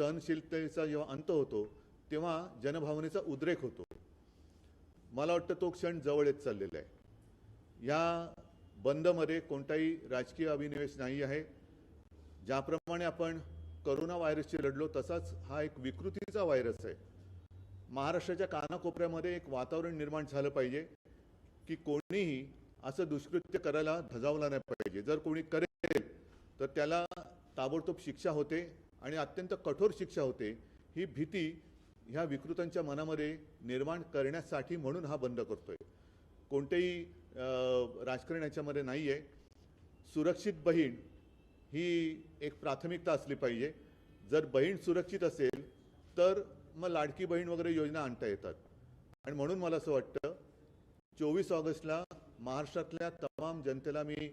सहनशीलतेचा जेव्हा अंत होतो तेव्हा जनभावनेचा उद्रेक होतो. मला वाटतं तो क्षण जवळ येत चाललेला आहे. या बंदमध्ये कोणताही राजकीय अभिनिवेश नाही आहे. ज्याप्रमाणे आपण करोना व्हायरसशी लढलो तसाच हा एक विकृतीचा व्हायरस आहे. महाराष्ट्राच्या कानाकोपऱ्यामध्ये एक वातावरण निर्माण झालं पाहिजे की कोणीही असं दुष्कृत्य करायला धजावलं नाही पाहिजे. जर कोणी करेल तर त्याला ताबडतोब शिक्षा होते. आणि अत्यंत कठोर शिक्षा होते ही भीती ह्या विकृतांच्या मनामध्ये निर्माण करण्यासाठी म्हणून हा बंद करतोय. कोणतेही राजकारण याच्यामध्ये नाही आहे सुरक्षित बहीण ही एक प्राथमिकता असली पाहिजे. जर बहीण सुरक्षित असेल तर मग लाडकी बहीण वगैरे योजना आणता येतात. आणि म्हणून मला असं वाटतं चोवीस ऑगस्टला महाराष्ट्रातल्या तमाम जनतेला मी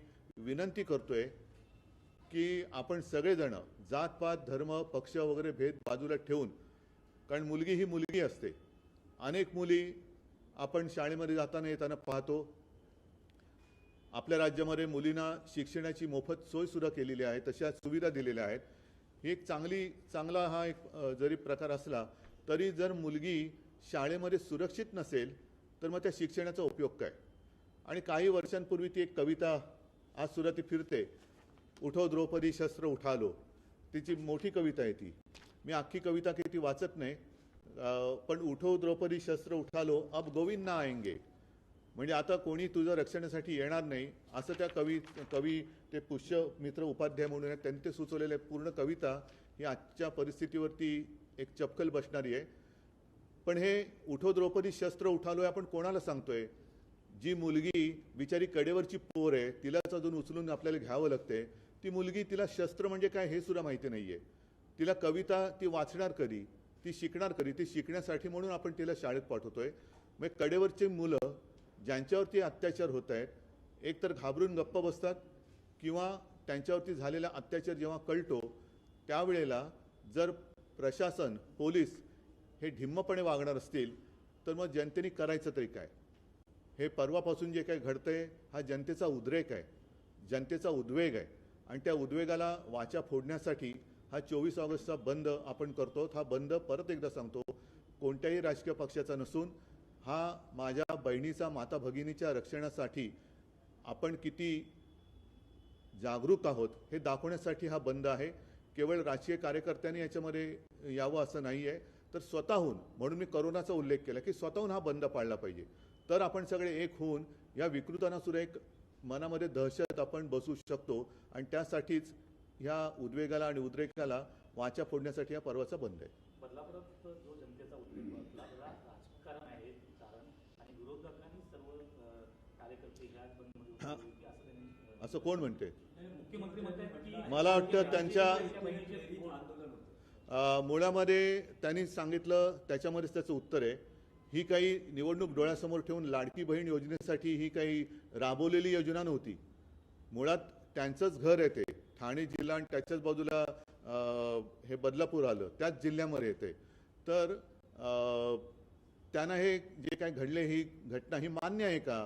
विनंती करतोय की आपण सगळेजण जातपात धर्म पक्ष वगैरे भेद बाजूला ठेवून कारण मुलगी ही मुलगी असते. अनेक मुली आपण शाळेमध्ये जाताना येताना पाहतो. आपल्या राज्यामध्ये मुलींना शिक्षणाची मोफत सोयसुद्धा केलेली आहे तशा सुविधा दिलेल्या आहेत. ही एक चांगली चांगला हा एक जरी प्रकार असला तरी जर मुलगी शाळेमध्ये सुरक्षित नसेल तर मग त्या शिक्षणाचा उपयोग काय? आणि काही वर्षांपूर्वी ती एक कविता आज सुद्धा ती फिरते. उठो द्रौपदी शस्त्र उठालो तिची मोठी कविता आहे ती. मी अख्खी कविता काही ती वाचत नाही पण उठो द्रौपदी शस्त्र उठालो अब गोविंद ना आएंगे. म्हणजे आता कोणी तुझं रक्षणासाठी येणार नाही असं त्या कवी कवी ते पुष्यमित्र उपाध्याय म्हणून त्यांनी ते सुचवलेले पूर्ण कविता ही आजच्या परिस्थितीवरती एक चपकल बसणारी आहे. पण हे उठो द्रौपदी शस्त्र उठालो आहे आपण कोणाला सांगतोय? जी मुलगी बिचारी कडेवरची पोर आहे तिलाच अजून उचलून आपल्याला घ्यावं लागते ती मुलगी तिला शस्त्र म्हणजे काय हे सुद्धा माहिती नाही आहे तिला कविता ती वाचणार कधी ती शिकणार कधी ती शिकण्यासाठी म्हणून आपण तिला शाळेत पाठवतोय. म्हणजे मग कडेवरचे मुलं ज्यांच्यावरती अत्याचार होत आहेत एक तर घाबरून गप्प बसतात किंवा त्यांच्यावरती झालेला अत्याचार जेव्हा कळतो त्यावेळेला जर प्रशासन पोलीस हे ढिम्मपणे वागणार असतील तर मग जनतेने करायचं तरी काय? हे परवापासून जे काही घडतंय हा जनतेचा उद्रेक आहे. जनतेचा उद्वेग आहे. आणि त्या उद्वेगाला वाचा फोडण्यासाठी हा चोवीस ऑगस्टचा बंद आपण करतो. हा बंद परत एकदा सांगतो. कोणत्याही राजकीय पक्षाचा नसून हा माझ्या बहिणीचा माता भगिनीच्या रक्षणासाठी आपण किती जागरूक आहोत हे दाखवण्यासाठी हा बंद आहे. केवळ राजकीय कार्यकर्त्यांनी याच्यामध्ये यावं असं नाही आहे तर स्वतःहून म्हणून मी करोनाचा उल्लेख केला की स्वतःहून हा बंद पाळला पाहिजे. तर आपण सगळे एक होऊन या विकृतांना सुद्धा एक मनामध्ये दहशत आपण बसू शकतो आणि त्यासाठीच ह्या उद्वेगाला आणि उद्रेकाला वाचा फोडण्यासाठी हा पर्वाचा बंद आहे. बदलापुरात जो जनतेचा उद्रेक राजकारण आहे कारण आणि विरोधकांनी सर्व कार्यकर्ते ह्या असं कोण म्हणते? मुख्यमंत्री म्हणतात की मला वाटतं त्यांच्या मुळामध्ये त्यांनी सांगितलं त्याच्यामध्येच त्याचं उत्तर आहे. ही काही निवडणूक डोळ्यासमोर ठेवून लाडकी बहीण योजनेसाठी ही काही राबवलेली योजना नव्हती. मुळात त्यांचंच घर येते. ठाणे जिल्हा आणि त्याच्याच बाजूला हे बदलापूर आलं त्याच जिल्ह्यामध्ये येते. तर त्यांना हे जे काय घडले ही घटना ही मान्य आहे का?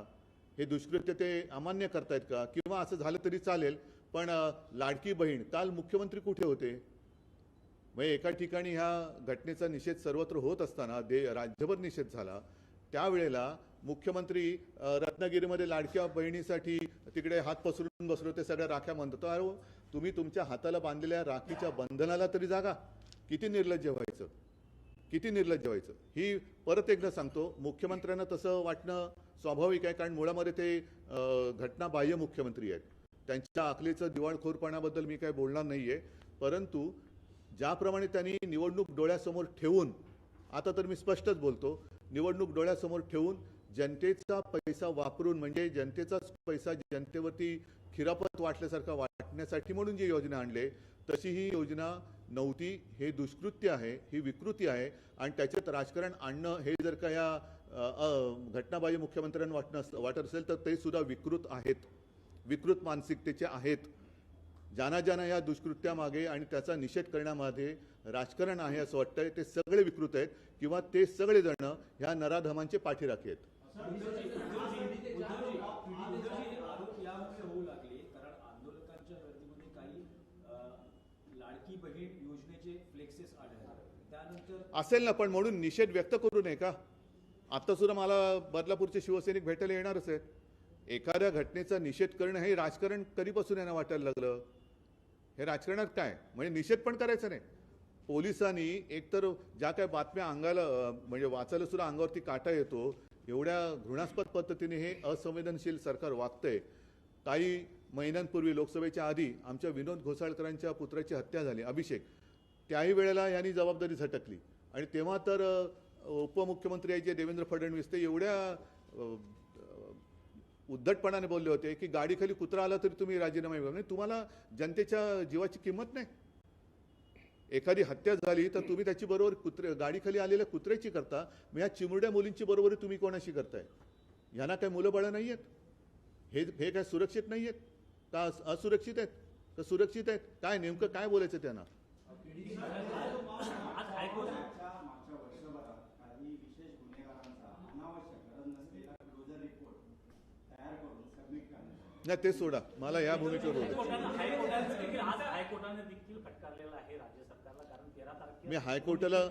हे दुष्कृत्य ते अमान्य करतायत का? किंवा असं झालं तरी चालेल पण लाडकी बहीण काल मुख्यमंत्री कुठे होते? म्हणजे एका ठिकाणी ह्या घटनेचा निषेध सर्वत्र होत असताना दे राज्यभर निषेध झाला. त्यावेळेला मुख्यमंत्री रत्नागिरीमध्ये लाडक्या बहिणीसाठी तिकडे हात पसरून बसलो ते सगळ्या राख्या म्हणतो अरे तुम्ही तुमच्या हाताला बांधलेल्या राखीच्या बंधनाला तरी जागा. किती निर्लज्ज व्हायचं? किती निर्लज्ज व्हायचं? ही परत एकदा सांगतो मुख्यमंत्र्यांना तसं वाटणं स्वाभाविक आहे कारण मुळामध्ये ते घटना घटनाबाह्य मुख्यमंत्री आहेत. त्यांच्या आखलीचं दिवाळखोरपणाबद्दल मी काय बोलणार नाहीये. परंतु ज्याप्रमाणे त्यांनी निवडणूक डोळ्यासमोर ठेवून आता तर मी स्पष्टच बोलतो निवडणूक डोळ्यासमोर ठेवून जनतेचा पैसा वापरून म्हणजे जनतेचाच पैसा जनतेवरती खिरापत वाटल्यासारखा वाटण्यासाठी म्हणून जी योजना आणले तशी ही योजना नव्हती. हे दुष्कृत्य आहे ही विकृती आहे आणि त्याच्यात राजकारण आणणं हे जर का या घटनाबाजी मुख्यमंत्र्यांना वाटणं वाटत असेल तर ते सुद्धा विकृत आहेत. विकृत मानसिकतेचे आहेत. ज्यांना ज्यांना या दुष्कृत्यामागे आणि त्याचा निषेध करण्यामध्ये राजकारण आहे असं वाटतंय. ते सगळे विकृत आहेत किंवा ते सगळे जण ह्या नराधमांचे पाठीराखे आहेत. असेल ना पण म्हणून निषेध व्यक्त करू नये का? आता सुद्धा मला बदलापूरचे शिवसैनिक भेटायला येणारच आहेत. एखाद्या घटनेचा निषेध करणं हे राजकारण कधीपासून यांना वाटायला लागलं? हे राजकारणात काय? म्हणजे निषेध पण करायचा नाही. पोलिसांनी एकतर ज्या काही बातम्या अंगाला म्हणजे वाचायला सुद्धा अंगावरती काटा येतो एवढ्या घृणास्पद पद्धतीने हे असंवेदनशील सरकार वागतंय. काही महिन्यांपूर्वी लोकसभेच्या आधी आमच्या विनोद घोसाळकरांच्या पुत्राची हत्या झाली अभिषेक. त्याही वेळेला यांनी जबाबदारी झटकली. आणि तेव्हा तर उपमुख्यमंत्री जे देवेंद्र फडणवीस ते एवढ्या उद्धटपणाने बोलले होते की गाडीखाली कुत्रा आला तरी तुम्ही राजीनामा नाही म्हणजे तुम्हाला जनतेच्या जीवाची किंमत नाही. एखादी हत्या झाली तर तुम्ही त्याची बरोबर कुत्रे गाडीखाली आलेल्या कुत्र्याची करता मग या चिमुरड्या मुलींची बरोबरी तुम्ही कोणाशी करताय? यांना काही मुलं बाळं नाही आहेत? हे हे काय सुरक्षित नाही आहेत? का असुरक्षित आहेत? का सुरक्षित आहेत? काय नेमकं काय बोलायचं त्यांना? नाही ते सोडा. मला या भूमिकेवर तारखेला मी हायकोर्टाला-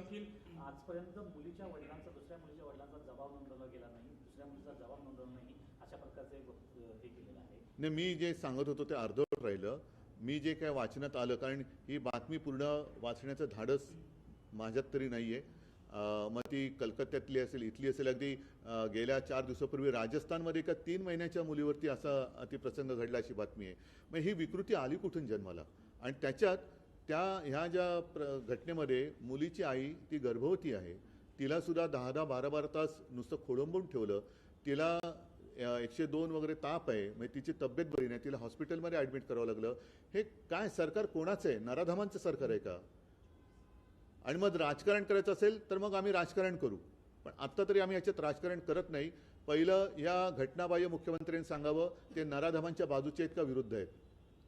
आजपर्यंत मुलीच्या वडिलांचा दुसऱ्या मुलीच्या वडिलांचा जबाब नोंदवला गेला नाही दुसऱ्या मुलीचा जबाब नोंदवला नाही अशा प्रकारचं हे केलेलं आहे. नाही मी जे सांगत होतो ते अर्धवट राहिलं. मी जे काय वाचण्यात आलं कारण ही बातमी पूर्ण वाचण्याचं धाडस माझ्यात तरी नाही आहे मग ती कलकत्त्यातली असेल इथली असेल अगदी गेल्या चार दिवसापूर्वी राजस्थानमध्ये एका तीन महिन्याच्या मुलीवरती असा ती प्रसंग घडला अशी बातमी आहे. मग ही विकृती आली कुठून जन्माला? आणि त्याच्यात त्या ह्या ज्या प्र घटनेमध्ये मुलीची आई ती गर्भवती आहे तिला सुद्धा दहा दहा बारा बारा तास नुसतं खोळंबून ठेवलं तिला एकशे दोन वगैरे ताप आहे म्हणजे तिची तब्येत बरी नाही तिला हॉस्पिटलमध्ये ॲडमिट करावं लागलं. हे काय सरकार कोणाचं आहे? नराधामांचं सरकार आहे का? आणि मग राजकारण करायचं असेल तर मग आम्ही राजकारण करू. पण आत्ता तरी आम्ही याच्यात राजकारण करत नाही. पहिलं या घटनाबाह्य मुख्यमंत्र्यांनी सांगावं ते नराधमांच्या बाजूचे आहेत का विरुद्ध आहेत.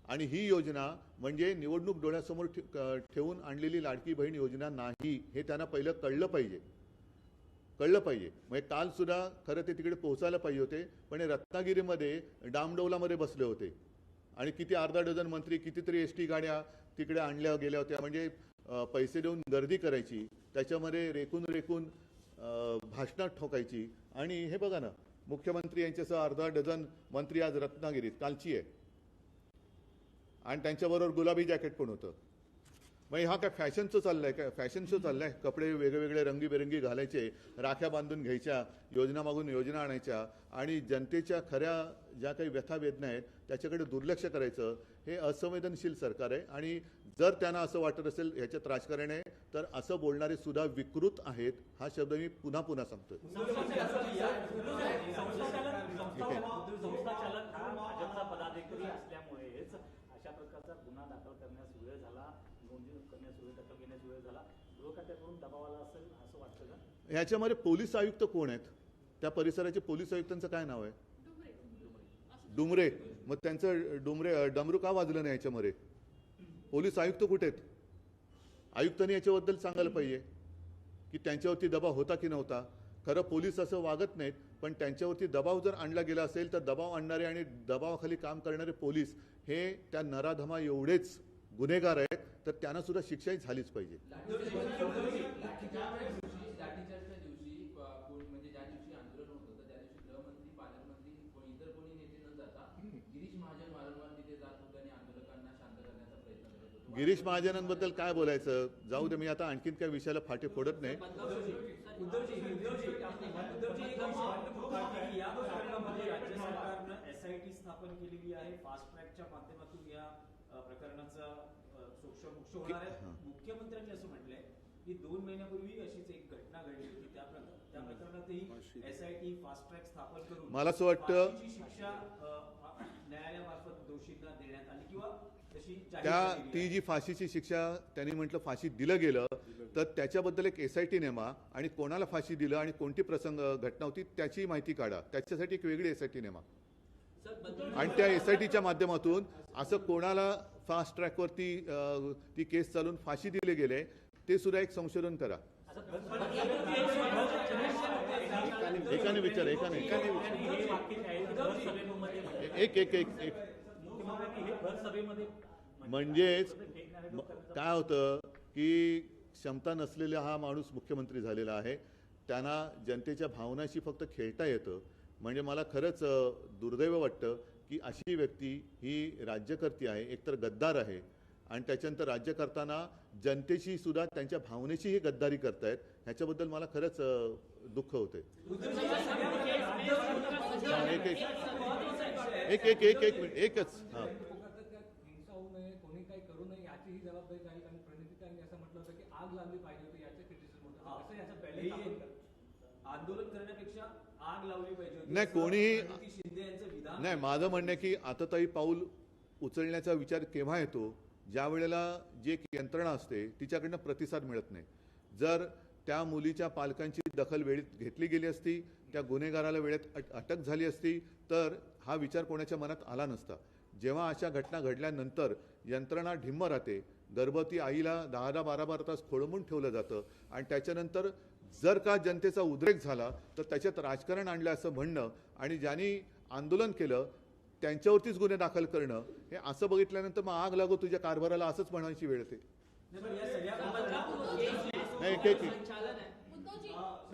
आणि ही योजना म्हणजे निवडणूक डोळ्यासमोर ठेवून आणलेली लाडकी बहीण योजना नाही हे त्यांना पहिलं कळलं पाहिजे. कळलं पाहिजे. म्हणजे काल सुद्धा खरं ते तिकडे पोहोचायला पाहिजे होते पण हे रत्नागिरीमध्ये डामडौलामध्ये बसले होते. आणि किती अर्धा डझन मंत्री कितीतरी एस टी गाड्या तिकडे आणल्या गेल्या होत्या. म्हणजे पैसे देऊन गर्दी करायची त्याच्यामध्ये रेकून रेकून भाषणात ठोकायची. आणि हे बघा ना मुख्यमंत्री यांच्यासह अर्धा डझन मंत्री आज रत्नागिरीत कालची आहे. आणि त्यांच्याबरोबर गुलाबी जॅकेट पण होतं. मग हा काय फॅशनचं चाललाय काय फॅशन शो चाललाय. कपडे वेगवेगळे रंगीबेरंगी घालायचे राख्या बांधून घ्यायच्या योजना मागून योजना आणायच्या. आणि जनतेच्या खऱ्या ज्या काही व्यथा वेदना आहेत त्याच्याकडे दुर्लक्ष करायचं. हे असंवेदनशील सरकार आहे. आणि जर त्यांना असं वाटत असेल ह्याच्यात राजकारण आहे तर असं बोलणारे सुद्धा विकृत आहेत हा शब्द मी पुन्हा पुन्हा सांगतोय. संस्था चालक भाजपचा पदाधिकारी असल्यामुळेच अशा प्रकारचा गुन्हा दाखल करण्यास वेळ झाला नोंदणी करण्यास वेळ दखल घेण्यास वेळ झाला. गृहखात्याकडून दबाव आला असेल असं वाटतं का? ह्याच्यामध्ये पोलीस आयुक्त कोण आहेत? त्या परिसराचे पोलीस आयुक्तांचं काय नाव आहे? डुमरे. मग त्यांचं डुमरे डमरू का वाजलं नाही याच्यामध्ये? पोलीस आयुक्त कुठे आहेत? आयुक्तांनी याच्याबद्दल सांगायला पाहिजे की त्यांच्यावरती दबाव होता की नव्हता? खरं पोलीस असं वागत नाहीत पण त्यांच्यावरती दबाव जर आणला गेला असेल तर दबाव आणणारे आणि दबावाखाली काम करणारे पोलीस हे त्या नराधमा एवढेच गुन्हेगार आहेत तर त्यांना सुद्धा शिक्षाही झालीच पाहिजे लाठीचार्जच्या दिवशी लाठीचार्जच्या दिवशी अ, कोण म्हणजे ज्या दिवशी आंदोलन होत होतं त्या दिवशी गृहमंत्री पालकमंत्री कोणी इतर कोणी नेते न जाता गिरीश महाजन वारंवार तिथे जात होते आणि आंदोलकांना शांत करण्याचा प्रयत्न करत होते गिरीश महाजनांबद्दल काय बोलायचं? जाऊ दे मी आता आणखीन काही विषयाला फाटे फोडत नाही. एसआयटी स्थापन केलेली आहे फास्ट ट्रॅकच्या माध्यमातून या प्रकरणाचा अ, सोक्ष मोक्ष होणार आहे मुख्यमंत्र्यांनी असं म्हटलंय की दोन महिन्यापूर्वी अशीच एक घटना घडली होती त्या प्रक- त्या प्रकरणातही एसआयटी फास्ट ट्रॅक स्थापन करून मला असं वाटतं- शिक्षा फाशीची शिक्षा अ, अ, न्यायालयामार्फत दोषींना देण्यात आली किंवा तशी जाहीर त्या ती. जी फाशीची शिक्षा त्यांनी म्हटलं फाशी दिलं गेलं तर त्याच्याबद्दल एक एस आय टी नेमा आणि कोणाला फाशी दिलं आणि कोणती प्रसंग घटना होती त्याची माहिती काढा त्याच्यासाठी एक वेगळी एस आय टी नेमा आणि त्या एस आय टीच्या माध्यमातून असं कोणाला फास्ट ट्रॅकवरती ती केस चालून फाशी दिले गेले ते सुद्धा एक संशोधन करा एकाने विचार एकाने. एक एक एक एक म्हणजेच काय होतं की क्षमता नसलेला हा माणूस मुख्यमंत्री झालेला आहे. त्यांना जनतेच्या भावनाशी फक्त खेळता येतं. म्हणजे मला खरंच दुर्दैव वाटतं की अशी व्यक्ती ही राज्यकर्ती आहे एकतर गद्दार आहे. आणि त्याच्यानंतर राज्य करताना जनतेशी सुद्धा त्यांच्या भावनेशीही गद्दारी करतायत. ह्याच्याबद्दल मला खरंच दुःख होते एक एक एक एक एक एक मिनिट एकच हां लोकांचा त्यात हिंसा होऊ नये कोणी काही करू नये याची ही जबाबदारी राहील आणि प्रणितीताईंनी असं म्हटलं होतं की आग पाहिजे होती याचं क्रिटिसिझम होतं. याचं आंदोलन करण्यापेक्षा आग लावली पाहिजे होती. नाही, कोणीही- शिंदे यांचं विधान नाही माझं म्हणणं आहे की आताताई पाऊल उचलण्याचा विचार केव्हा येतो ज्या वेळेला जी एक यंत्रणा असते तिच्याकडनं प्रतिसाद मिळत नाही. जर त्या मुलीच्या पालकांची दखल वेळेत घेतली गेली असती त्या गुन्हेगाराला वेळेत अट- अटक झाली असती तर हा विचार कोणाच्या मनात आला नसता. जेव्हा अशा घटना घडल्यानंतर यंत्रणा ढिम्म राहते गर्भवती आईला दहा दहा बारा बारा तास खोळंबून ठेवलं जातं आणि त्याच्यानंतर जर का जनतेचा उद्रेक झाला तर त्याच्यात राजकारण आणलं असं म्हणणं आणि ज्यांनी आंदोलन केलं त्यांच्यावरतीच गुन्हे दाखल करणं हे असं बघितल्यानंतर मग आग लागो तुझ्या कारभाराला असंच म्हणायची वेळ येते. नाही, पण या सगळ्या प्रकरणात- नाही, एक एक एक. उद्धवजी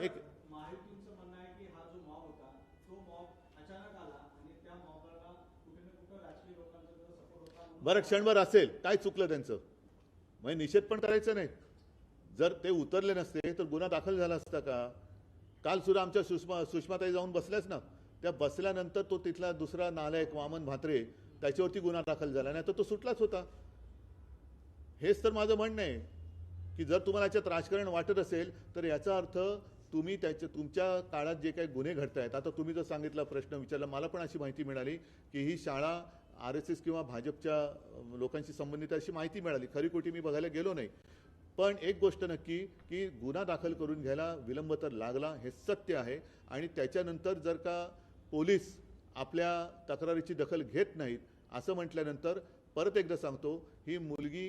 एक. महायुतीचं म्हणणं आहे की हा जो मॉब होता तो मॉब अचानक आला आणि त्या मॉबला कुठे ना कुठं राजकीय लोकांचा सपोर्ट होता म्हणून बरं क्षणभर असेल काय चुकलं त्यांचं? म्हणजे निषेध पण करायचं नाही. जर ते उतरले नसते तर गुन्हा दाखल झाला असता का? काल सुद्धा आमच्या सुषमा सुषमाताई जाऊन बसल्याच ना. त्या बसल्यानंतर तो तिथला दुसरा नालायक वामन म्हात्रे त्याच्यावरती गुन्हा दाखल झाला. नाही तर तो सुटलाच होता. हेच तर माझं म्हणणं आहे की जर तुम्हाला याच्यात राजकारण वाटत असेल तर याचा अर्थ तुम्ही त्याच्या तुमच्या काळात जे काही गुन्हे घडत आहेत आता तुम्ही जर सांगितला प्रश्न विचारला मला पण अशी माहिती मिळाली की ही शाळा आर एस एस किंवा भाजपच्या लोकांशी संबंधित अशी माहिती मिळाली. खरी खोटी मी बघायला गेलो नाही. पण एक गोष्ट नक्की की गुन्हा दाखल करून घ्यायला विलंब तर लागला हे सत्य आहे. आणि त्याच्यानंतर जर का पोलीस आपल्या तक्रारीची दखल घेत नाहीत असं म्हटल्यानंतर परत एकदा सांगतो ही मुलगी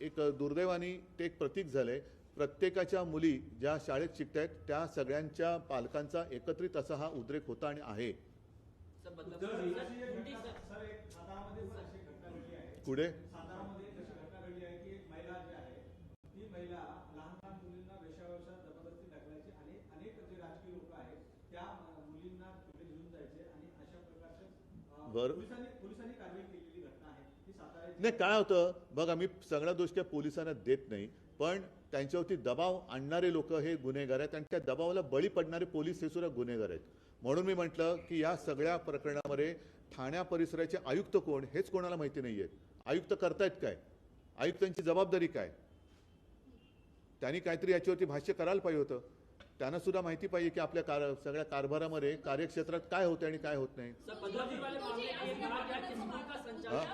एक दुर्दैवानी ते एक प्रतीक झालंय. प्रत्येकाच्या मुली ज्या शाळेत शिकतायत त्या सगळ्यांच्या पालकांचा एकत्रित असा हा उद्रेक होता आणि आहे उद्धवजी, सर एक सातारामध्ये पण अशी घटना घडली आहे पुढे? आहे आहे बरं. आहे. नाही काय होतं? बघा मी सगळ्या दोष त्या पोलिसांना देत नाही पण त्यांच्यावरती दबाव आणणारे लोक हे गुन्हेगार आहेत आणि त्या दबावाला बळी पडणारे पोलीस हे सुद्धा गुन्हेगार आहेत. म्हणून मी म्हटलं की या सगळ्या प्रकरणामध्ये ठाण्या परिसराचे आयुक्त कोण? हेच कोणाला माहिती नाही आहेत आयुक्त करतायत काय? आयुक्तांची जबाबदारी काय? त्यांनी काहीतरी याच्यावरती भाष्य करायला पाहिजे होतं. त्यांना सुद्धा माहिती पाहिजे की आपल्या कार सगळ्या कारभारामध्ये कार्यक्षेत्रात काय होते आणि काय होत नाही. हा?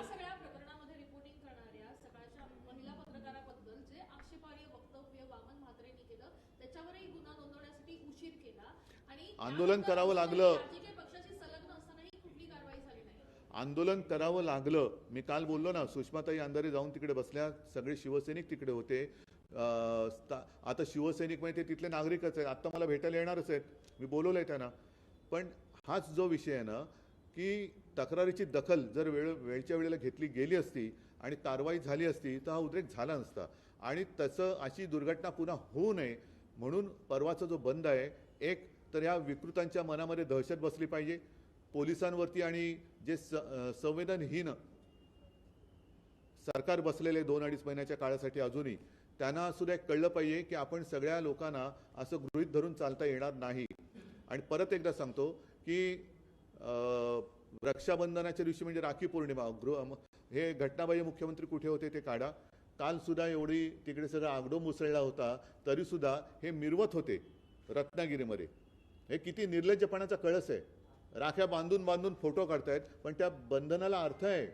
आंदोलन करावं लागलं. राजकीय पक्षाशी संलग्न असतानाही कुठली कारवाई झाली नाही आंदोलन करावं लागलं. मी काल बोललो ना सुषमाताई अंधारे जाऊन तिकडे बसल्या सगळे शिवसैनिक तिकडे होते. आता शिवसैनिक म्हणजे ते तिथले नागरिकच आहेत. आत्ता मला भेटायला येणारच आहेत. मी बोलवलं आहे त्यांना. पण हाच जो विषय आहे ना की तक्रारीची दखल जर वेळ वेळच्या वेळेला घेतली गेली असती आणि कारवाई झाली असती तर हा उद्रेक झाला नसता. आणि तसं अशी दुर्घटना पुन्हा होऊ नये म्हणून परवाचा जो बंद आहे एक तर ह्या विकृतांच्या मनामध्ये दहशत बसली पाहिजे. पोलिसांवरती आणि जे स संवेदनहीन सरकार बसलेले दोन अडीच महिन्याच्या काळासाठी अजूनही त्यांना सुद्धा एक कळलं पाहिजे की आपण सगळ्या लोकांना असं गृहीत धरून चालता येणार नाही. आणि परत एकदा सांगतो की अं, रक्षाबंधनाच्या दिवशी म्हणजे राखी पौर्णिमा गृह हे घटनाबाह्य मुख्यमंत्री कुठे होते ते काढा. काल सुद्धा एवढी तिकडे सगळं आगडो मुसळला होता तरी सुद्धा हे मिरवत होते रत्नागिरीमध्ये. हे किती निर्लज्जपणाचा कळस आहे. राख्या बांधून बांधून फोटो काढतायत पण त्या बंधनाला अर्थ आहे.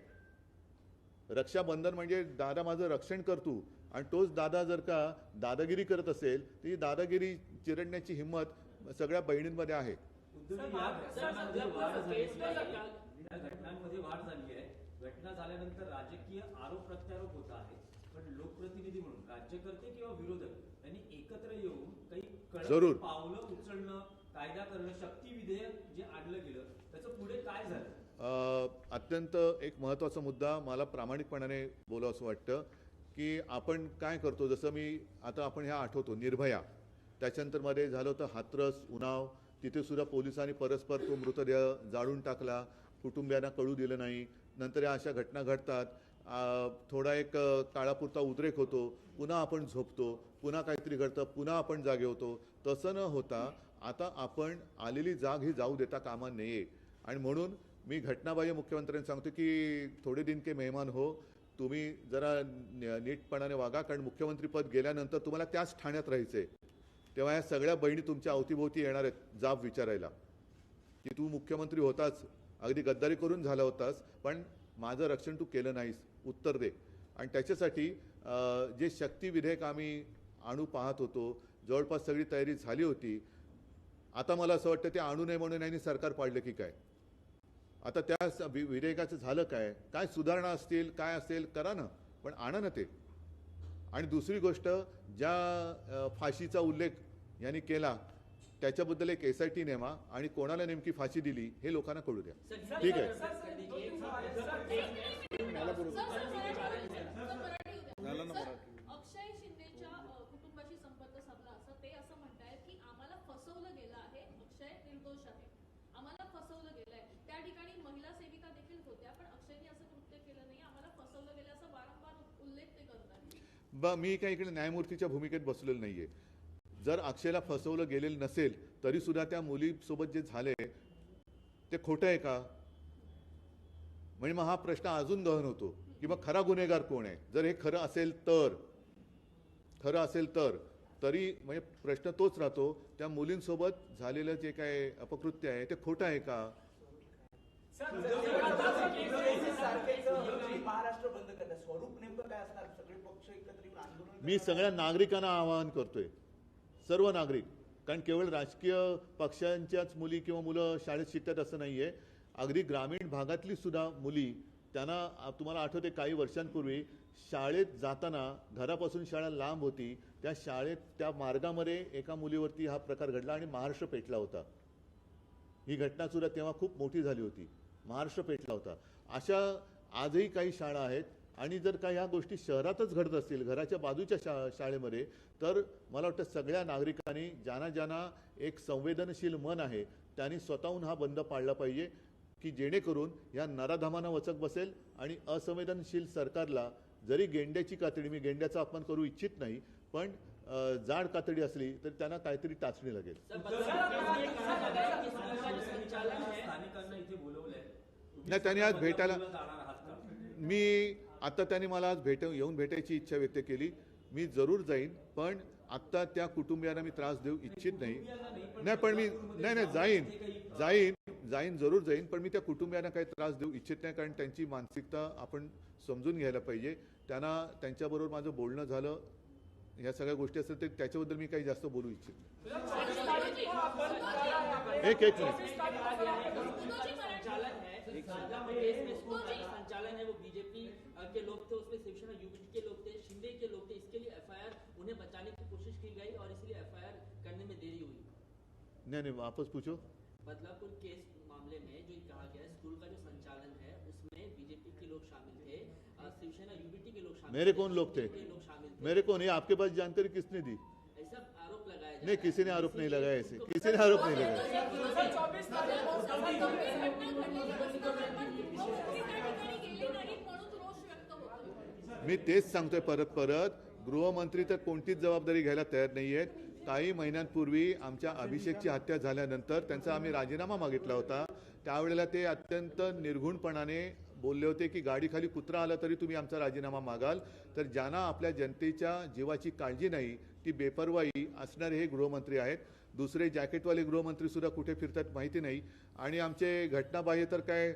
रक्षाबंधन म्हणजे दादा माझं रक्षण करतो आणि तोच दादा जर का दादागिरी करत असेल तर ही दादागिरी चिरडण्याची हिंमत सगळ्या बहिणींमध्ये आहे. घटनांमध्ये वाढ आहे. झाली. आहे. घटना झाल्यानंतर राजकीय आरोप प्रत्यारोप होत आहेत पण लोकप्रतिनिधी म्हणून राज्यकर्ते किंवा विरोधक यांनी एकत्र येऊन काही जरूर. पावलं उचलणं कायदा करणं शक्ती विधेयक जे आणलं गेलं त्याचं पुढे काय झालं? अत्यंत एक महत्त्वाचा मुद्दा मला प्रामाणिकपणाने बोलावं असं वाटतं की आपण काय करतो जसं मी आता आपण ह्या आठवतो निर्भया. त्याच्यानंतरमध्ये झालं होतं हातरस उन्नाव तिथे सुद्धा पोलिसांनी परस्पर तो मृतदेह जाळून टाकला कुटुंबियांना कळू दिलं नाही. नंतर या अशा घटना घडतात थोडा एक काळापुरता उद्रेक होतो पुन्हा आपण झोपतो पुन्हा काहीतरी घडतं पुन्हा आपण जागे होतो. तसं न होता आता आपण आलेली जाग ही जाऊ देता कामा नये. आणि म्हणून मी घटनाबाह्य मुख्यमंत्र्यांनी सांगतो की थोडे दिन के मेहमान हो. तुम्ही जरा नीटपणाने वागा कारण मुख्यमंत्रीपद गेल्यानंतर तुम्हाला त्याच ठाण्यात राहायचं आहे तेव्हा या सगळ्या बहिणी तुमच्या अवतीभोवती येणार आहेत जाब विचारायला. की तू मुख्यमंत्री होताच अगदी गद्दारी करून झाला होतास पण माझं रक्षण तू केलं नाहीस उत्तर दे. आणि त्याच्यासाठी जे शक्ती विधेयक आम्ही आणू पाहत होतो जवळपास सगळी तयारी झाली होती आता मला असं वाटतं ते आणू नये म्हणून यांनी सरकार पाडलं की काय आता त्या विधेयकाचं झालं काय काय सुधारणा असतील काय असेल करा ना पण आणा ना ते आणि दुसरी गोष्ट ज्या फाशीचा उल्लेख यांनी केला त्याच्याबद्दल एक एस आय टी नेमा आणि कोणाला नेमकी फाशी दिली हे लोकांना कळू द्या ठीक आहे sir, sir, Marathi- sir, Marathi होत्या. सर, अक्षय शिंदेच्या अ, कुटुंबाशी संपर्क साधला असं ते असं म्हणतायत की आम्हाला फसवलं गेलं आहे अक्षय निर्दोष आहे आम्हाला फसवलं गेलं आहे त्या ठिकाणी महिला सेविका देखील होत्या पण अक्षयने असं कृत्य केलं नाही आम्हाला फसवलं गेलं असं वारंवार उल्लेख ते करतात बा मी काही इकडे न्यायमूर्तीच्या भूमिकेत बसलेलो नाहीये. जर अक्षयला फसवलं गेलेलं नसेल तरी सुद्धा त्या मुलीसोबत जे झाले ते खोटं आहे का? म्हणजे मग हा प्रश्न अजून दहन होतो की मग खरा गुन्हेगार कोण आहे? जर हे खरं असेल तर खरं असेल तर तरी म्हणजे प्रश्न तोच राहतो त्या मुलींसोबत झालेलं जे काय अपकृत्य आहे ते खोटं आहे का? महाराष्ट्र बंद स्वरूप नेमकं काय असणार सगळे पक्ष एकत्र येऊन आंदोलन मी सगळ्या नागरिकांना आवाहन करतोय. सर्व नागरिक कारण केवळ राजकीय पक्षांच्याच मुली किंवा मुलं शाळेत शिकतात असं नाहीये. अगदी ग्रामीण भागातली सुद्धा मुली त्यांना तुम्हाला आठवते काही वर्षांपूर्वी शाळेत जाताना घरापासून शाळा लांब होती त्या शाळेत त्या मार्गामध्ये एका मुलीवरती हा प्रकार घडला आणि महाराष्ट्र पेटला होता. ही घटना सुद्धा तेव्हा खूप मोठी झाली होती. महाराष्ट्र पेटला होता. अशा आजही काही शाळा आहेत आणि जर का ह्या गोष्टी शहरातच घडत असतील घराच्या बाजूच्या शा शाळेमध्ये तर मला वाटतं सगळ्या नागरिकांनी ज्यांना ज्यांना एक संवेदनशील मन आहे त्यांनी स्वतःहून हा बंद पाळला पाहिजे की जेणेकरून या नराधामांना वचक बसेल आणि असंवेदनशील सरकारला जरी गेंड्याची कातडी मी गेंड्याचा अपमान करू इच्छित नाही पण जाड कातडी असली तर त्यांना काहीतरी टाचणी लागेल. नाही, त्यांनी आज भेटायला-? मी आता त्यांनी मला आज भेट येऊन भेटायची इच्छा व्यक्त केली. मी जरूर जाईन पण आत्ता त्या कुटुंबियांना मी त्रास देऊ इच्छित नाही. नाही पण मी नाही नाही जाईन. जाईन जाईन जरूर जाईन पण मी त्या कुटुंबियांना काही त्रास देऊ इच्छित नाही कारण त्यांची मानसिकता आपण समजून घ्यायला पाहिजे. त्यांना त्यांच्याबरोबर माझं बोलणं झालं. ह्या सगळ्या गोष्टी असतात ते त्याच्याबद्दल मी काही जास्त बोलू इच्छित एक एक संचालन है है वो बीजेपी के लोग थे उसमें शिवसेना यूपी के लोग थे शिंदे के लोग थे इसके लिए एफआईआर उन्हें बचाने की कोशिश की गई और इसलिए एफआईआर करने में देरी हुई नाही नाही वापस पूछो। बदलापुर केस मामले में जो कहा गया है, स्कूल का जो संचालन है उसमें बीजेपी के लोग शामिल मेरे कौन लोग थे? मेरे को नहीं आपके पास जानकारी किसने दी नहीं है। किसी ने आरोप नहीं लगाया ऐसे किसी ने आरोप नहीं लगाया मी तेच सांगतोय परत परत गृहमंत्री तर कोणतीच जबाबदारी घ्यायला तयार नाही आहेत काही महिन्यांपूर्वी आमच्या अभिषेकची हत्या झाल्यानंतर त्यांचा आम्ही राजीनामा मागितला होता त्यावेळेला ते अत्यंत निर्घुणपणाने बोलले होते की गाडीखाली कुत्रा आला तरी तुम्ही आमचा राजीनामा मागाल. तर ज्यांना आपल्या जनतेच्या जीवाची काळजी नाही ती बेपर्वाई असणारे हे गृहमंत्री आहेत. दुसरे जॅकेटवाले गृहमंत्री सुद्धा कुठे फिरतात माहिती नाही. आणि आमचे घटनाबाह्य तर काय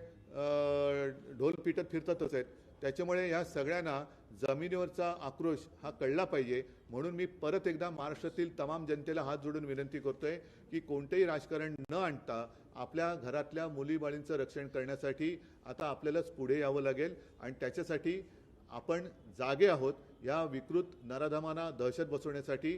ढोल पिटत फिरतातच आहेत. त्याच्यामुळे या सगळ्यांना जमिनीवरचा आक्रोश हा कळला पाहिजे. म्हणून मी परत एकदा महाराष्ट्रातील तमाम जनतेला हात जोडून विनंती करतोय की कोणतेही राजकारण न आणता आपल्या घरातल्या मुलीबाळींचं रक्षण करण्यासाठी आता आपल्यालाच पुढे यावं लागेल आणि त्याच्यासाठी आपण जागे आहोत. या विकृत नराधमांना दहशत बसवण्यासाठी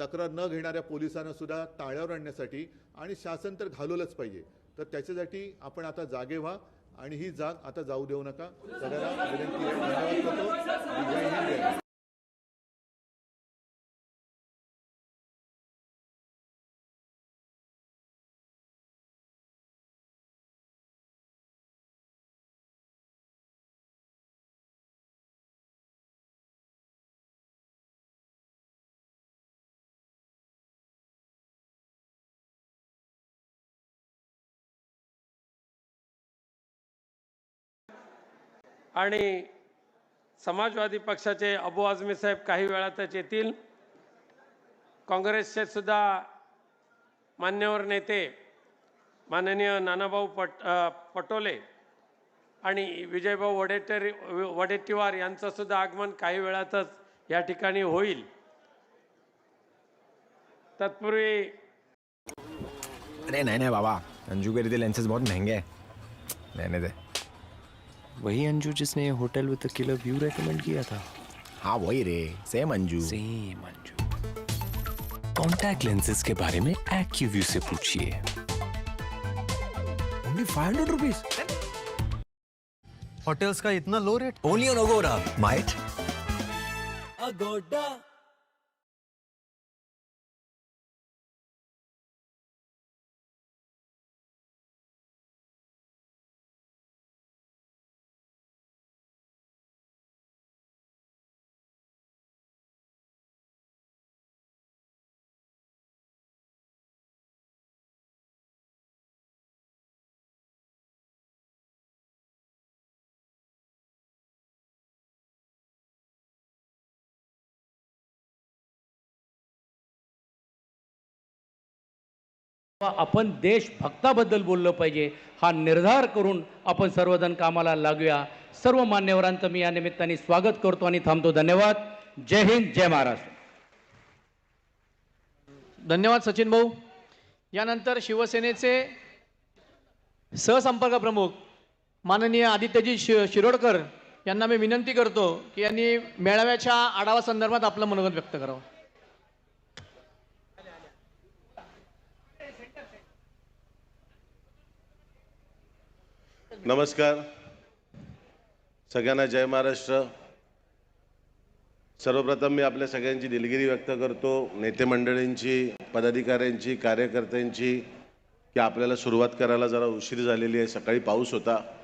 तक्रार न घेणाऱ्या पोलिसांना सुद्धा ताळ्यावर आणण्यासाठी आणि शासन तर घालवलंच पाहिजे. तर त्याच्यासाठी आपण आता जागे व्हा आणि ही जाग आता जाऊ देऊ नका. सगळ्यांना विनंती आहे. धन्यवाद करतो. आणि समाजवादी पक्षाचे अबू आझमी साहेब काही वेळातच येतील. काँग्रेसचे सुद्धा मान्यवर नेते माननीय नानाभाऊ पट पटोले आणि विजयभाऊ वडेट्टरी वडेट्टीवार यांचं सुद्धा आगमन काही वेळातच या ठिकाणी होईल. तत्पूर्वी अरे नाही नाही बाबा. अंजू यांचंच बहुत महंगे आहे नाही दे वही अंजू जिसने hotel with killer view recommend KIA था। हाँ वही रे same Anju. Same Anju. Contact lenses के बारे में एक्यूव्यू से पूछिए। Only five hundred rupees hotels का इतना low rate only on Agoda might Agoda आपण देशभक्ताबद्दल बोललं पाहिजे हा निर्धार करून आपण सर्वजण कामाला लागूया. सर्व मान्यवरांचं मी या निमित्ताने स्वागत करतो आणि थांबतो. धन्यवाद. जय हिंद जय महाराष्ट्र. धन्यवाद सचिन भाऊ. यानंतर शिवसेनेचे सहसंपर्क प्रमुख माननीय आदित्यजी शि शिरोडकर यांना मी विनंती करतो की यांनी मेळाव्याच्या आढावा संदर्भात आपलं मनोगत व्यक्त करावं. नमस्कार. सगळ्यांना जय महाराष्ट्र. सर्वप्रथम मी आपल्या सगळ्यांची दिलगिरी व्यक्त करतो. नेते मंडळींची पदाधिकाऱ्यांची कार्यकर्त्यांची की आपल्याला सुरुवात करायला जरा उशीर झालेली आहे. सकाळी पाऊस होता.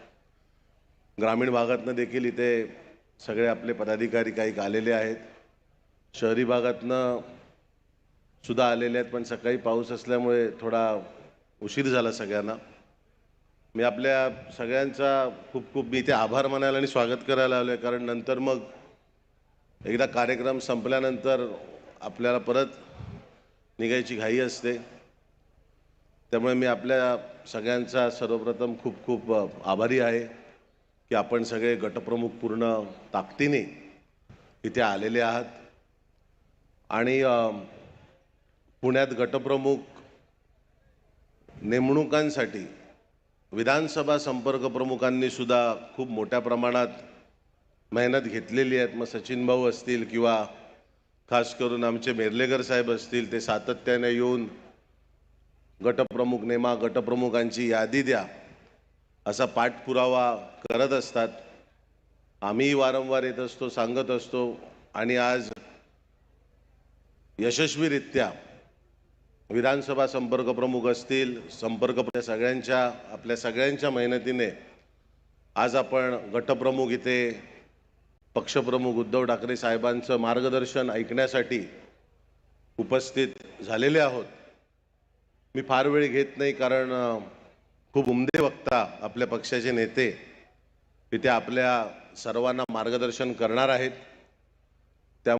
ग्रामीण भागातनं देखील इथे सगळे आपले पदाधिकारी काही आलेले आहेत. शहरी भागातनं सुद्धा आलेले आहेत पण सकाळी पाऊस असल्यामुळे थोडा उशीर झाला सगळ्यांना. मी आपल्या सगळ्यांचा खूप खूप मी इथे आभार मानायला आणि स्वागत करायला आलो आहे कारण नंतर मग एकदा कार्यक्रम संपल्यानंतर आपल्याला परत निघायची घाई असते. त्यामुळे मी आपल्या सगळ्यांचा सर्वप्रथम खूप खूप आभारी आहे की आपण सगळे गटप्रमुख पूर्ण ताकदीने इथे आलेले आहात. आणि पुण्यात गटप्रमुख नेमणुकांसाठी विधानसभा संपर्क प्रमुखांनी सुद्धा खूप मोठ्या प्रमाणात मेहनत घेतलेली आहेत. मग सचिन भाऊ असतील किंवा खास करून आमचे मेर्लेकर साहेब असतील ते सातत्याने येऊन गटप्रमुख नेमा गटप्रमुखांची यादी द्या. असा पाठपुरावा करत असतात. आम्हीही वारंवार येत असतो सांगत असतो. आणि आज यशस्वीरित्या विधानसभा संपर्क प्रमुख असतील संपर्क सगळ्यांच्या आपल्या सगळ्यांच्या मेहनतीने आज आपण गटप्रमुख इथे पक्षप्रमुख उद्धव ठाकरे साहेबांचं मार्गदर्शन ऐकण्यासाठी उपस्थित झालेले आहोत. मी फार वेळ घेत नाही कारण खूप उमदे वक्ता आपल्या पक्षाचे नेते इथे आपल्या सर्वांना मार्गदर्शन करणार आहेत.